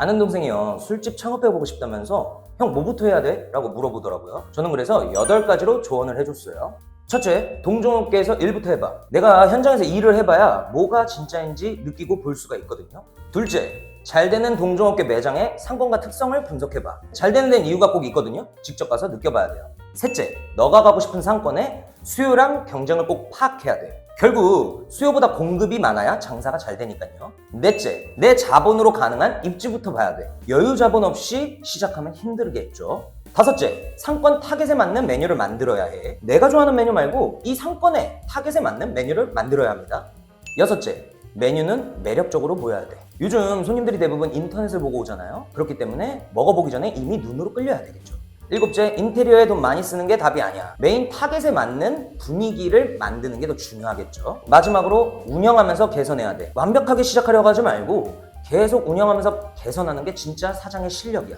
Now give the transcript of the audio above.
아는 동생이요 술집 창업해보고 싶다면서 형 뭐부터 해야 돼? 라고 물어보더라고요 저는 그래서 8가지로 조언을 해줬어요 첫째, 동종업계에서 일부터 해봐. 내가 현장에서 일을 해봐야 뭐가 진짜인지 느끼고 볼 수가 있거든요. 둘째, 잘 되는 동종업계 매장의 상권과 특성을 분석해봐. 잘 되는 데는 이유가 꼭 있거든요. 직접 가서 느껴봐야 돼요. 셋째, 너가 가고 싶은 상권의 수요랑 경쟁을 꼭 파악해야 돼. 결국 수요보다 공급이 많아야 장사가 잘 되니까요. 넷째, 내 자본으로 가능한 입지부터 봐야 돼. 여유 자본 없이 시작하면 힘들겠죠. 다섯째, 상권 타겟에 맞는 메뉴를 만들어야 해. 내가 좋아하는 메뉴 말고 이 상권의 타겟에 맞는 메뉴를 만들어야 합니다. 여섯째, 메뉴는 매력적으로 보여야 돼. 요즘 손님들이 대부분 인터넷을 보고 오잖아요. 그렇기 때문에 먹어보기 전에 이미 눈으로 끌려야 되겠죠. 일곱째, 인테리어에 돈 많이 쓰는 게 답이 아니야. 메인 타겟에 맞는 분위기를 만드는 게 더 중요하겠죠. 마지막으로 운영하면서 개선해야 돼. 완벽하게 시작하려고 하지 말고 계속 운영하면서 개선하는 게 진짜 사장의 실력이야.